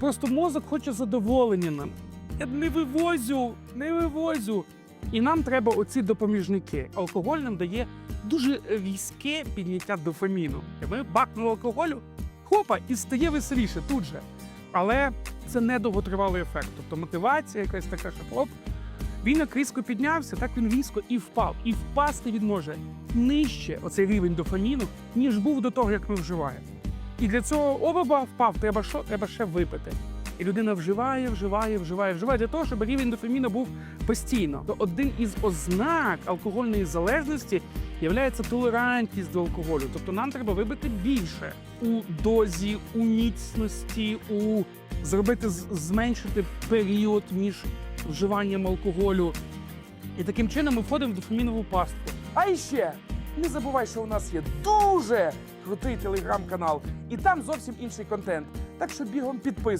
Просто мозок хоче задоволення нам. Я не вивозю, не вивозю. І нам треба оці допоміжники. Алкоголь нам дає дуже різке підняття дофаміну. Ми бакнули алкоголю, хопа, і стає веселіше тут же. Але це не довготривалий ефект. Тобто мотивація якась така, що хоп, він як різко піднявся, так він різко і впав. І впасти він може нижче оцей рівень дофаміну, ніж був до того, як ми вживаємо. І для цього обаба впав, треба що? Треба ще випити. І людина вживає, вживає, вживає, вживає для того, щоб рівень дофаміну був постійно. То один із ознак алкогольної залежності є толерантність до алкоголю. Тобто нам треба вибити більше у дозі, у міцності, у зробити зменшити період між вживанням алкоголю. І таким чином ми входимо в дофамінову пастку. А ще не забувай, що у нас є дуже крутий телеграм-канал, і там зовсім інший контент. Так що бігом підписуйся.